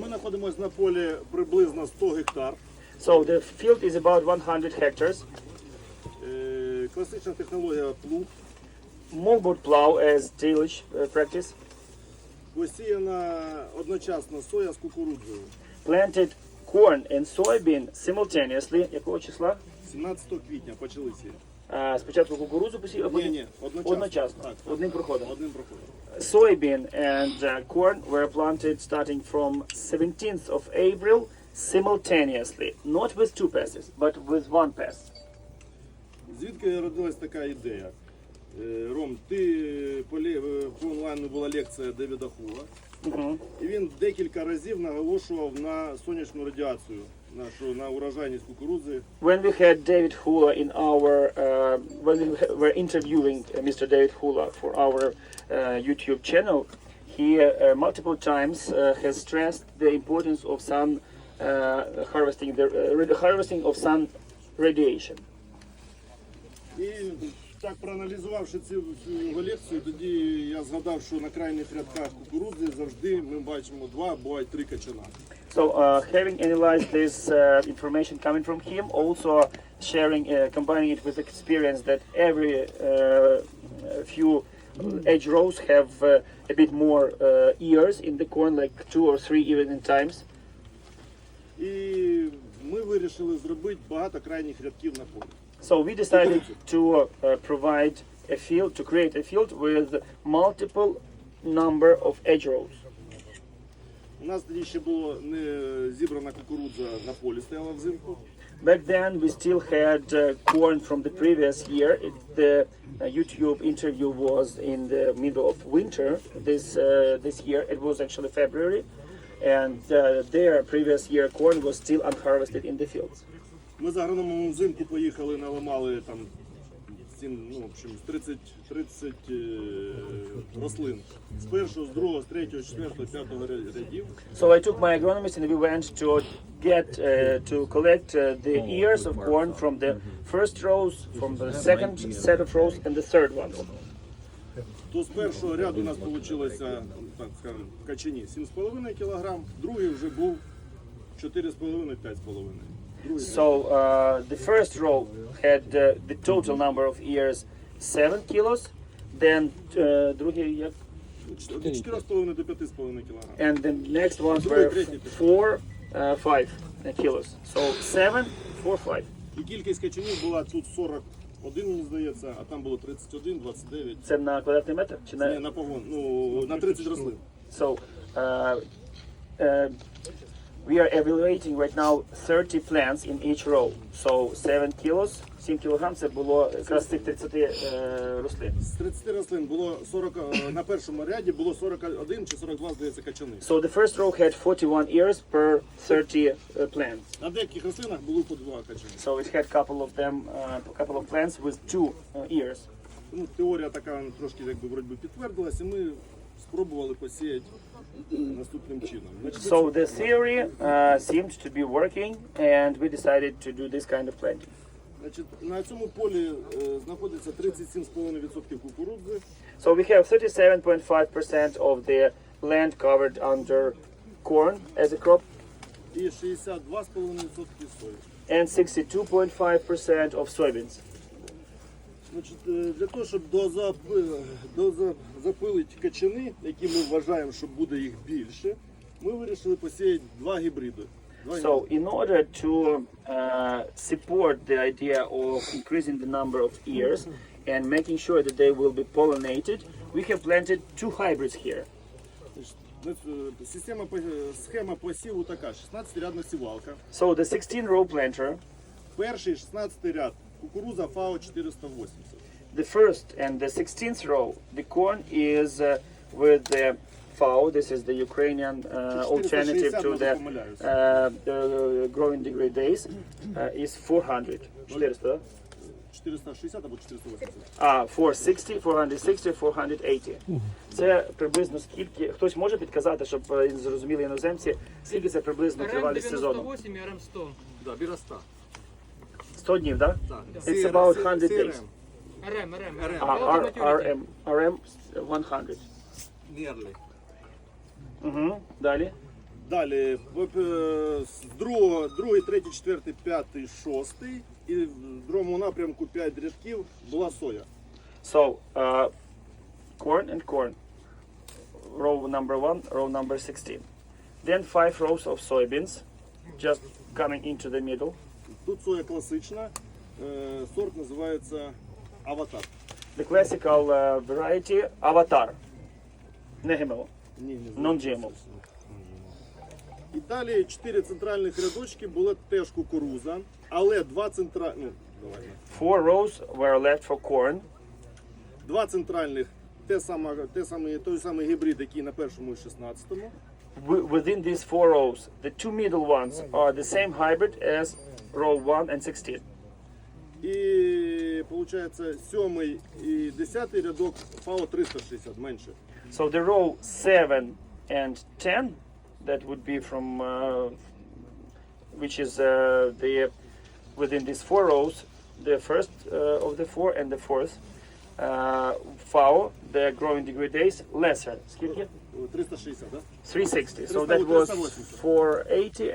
Ми знаходимося на полі приблизно 100 гектар. So the field is about 100 hectares. Е, Класична технологія плуг. Moldboard plow as tillage uh, practice. Посіяна одночасно соя з кукурудзою. Planted corn and soybean simultaneously. Якого числа? 17 квітня почали сіяти. А, спочатку кукурудзу посів, а Ні, потім ні, одночасно. одночасно, Так, одним проходом. одним проходом. Soybean and uh, corn were planted starting from 17th of April simultaneously, not with two passes, but with one pass. Звідки родилась така ідея? Е, Ром, ти по, лє- е, по онлайну була лекція Девіда Хула, Mhm. і він декілька разів наголошував на сонячну радіацію, на, що, на урожайність кукурудзи. When we had David Hula in our, uh, when we were interviewing uh, Mr. David Hula for our uh, YouTube channel, he uh, multiple times uh, has stressed the importance of sun uh, harvesting, the uh, radi- harvesting of sun radiation. І так проаналізувавши цю, цю його лекцію, тоді я згадав, що на крайніх рядках кукурудзи завжди ми бачимо два, бувають три качана. So, uh, having analyzed this uh, information coming from him, also sharing, uh, combining it with experience that every uh, few edge rows have uh, a bit more uh, ears in the corn, like two or three even in times. І ми вирішили зробити багато крайніх рядків на полі. So we decided to uh, provide a field, to create a field with multiple number of edge rows. У нас тоді ще було не зібрана кукурудза на полі, стояла взимку. Back then, we still had uh, corn from the previous year. It, the uh, YouTube interview was in the middle of winter this uh, this year. It was actually February, and uh, their previous year corn was still unharvested in the fields. Ми з агрономом взимку поїхали, наламали там сім, ну, в общем, 30, 30 е, рослин. З першого, з другого, з третього, з четвертого, з п'ятого ря- рядів. So I took my agronomist and we went to get uh, to collect uh, the ears of corn from the first rows, from the second set of rows, and the third one. То з першого ряду у нас вийшло, так скажемо, в качані 7,5 кг, другий вже був 4,5-5,5. So uh, the first row had uh, the total number of ears seven kilos. Then uh, другий як? 4,5 до 5,5 кг. and the next ones were третій. four, uh, five uh, kilos. So seven, four, five. І кількість качанів була тут 41, мені здається, а там було 31, 29. Це на квадратний метр чи Ні, на на погон, ну, на 30 рослин. so uh, uh, we are evaluating right now 30 plants in each row. So 7 kilos, 7 кілограм це було якраз цих 30 uh, рослин. З 30 рослин було 40, е, на першому ряді було 41 чи 42, здається, качани. So the first row had 41 ears per 30 uh, plants. На деяких рослинах було по два качани. So it had couple of them, uh, couple of plants with two uh, ears. Ну, теорія така трошки якби вроді би підтвердилася, і ми спробували посіяти наступним чином. Значить, So the theory uh, seemed to be working, and we decided to do this kind of planting. значить, на цьому полі е, знаходиться 37,5% кукурудзи, So we have 37.5% of the land covered under corn as a crop, і 62,5% сої. and 62.5% of soybeans. Значить, е, для того, щоб дозапи- дозапилити качани, які ми вважаємо, що буде їх більше, ми вирішили посіяти два гібриди. So in order to uh, support the idea of increasing the number of ears and making sure that they will be pollinated, we have planted two hybrids here. Значить, е, Система по- схема посіву така: 16-рядна сівалка. So the 16 row planter, Перший 16 ряд кукуруза ФАО 480. the first and the 16th row, the corn is uh, with the FAO. This is the Ukrainian uh, alternative to the, uh, the growing degree days. Uh, is 400. 400, 460 або 480. А, 460, 460, 480. Це приблизно скільки. Хтось може підказати, щоб е, зрозуміли іноземці, скільки це приблизно тривалість сезону? РМ-98 і РМ-100. Да, біля 100. 100 днів, так? Так. It's about 100 days. РМ, РМ. РМ. А, R, RM, RM 100. Nearly. Угу. Далі. Далі в- е, з другого, другий, третій, четвертий, п'ятий, шостий. І в другому напрямку п'ять рядків була соя. So, uh, corn and corn. Row number one, row number 16. Then five rows of soybeans, just coming into the middle. Тут соя класична, е, сорт називається Аватар. The classical uh, variety Avatar. Не GMO. Ні, не Non-GMO. І далі чотири центральних рядочки була теж кукуруза, але два центра... давай, на. Four rows were left for corn. два центральних, те саме, те саме, той самий гібрид, який на першому і 16-му. Within these four rows, the two middle ones are the same hybrid as row 1 and 16. І виходить, сьомий і десятий рядок ФАО 360 менше. So the row 7 and 10, that would be from, uh, which is uh, the, within these four rows, the first uh, of the four and the fourth. Uh, FAO, the growing degree days, lesser. Скільки? 360, так? Да? 360. So 300, that was 380. 480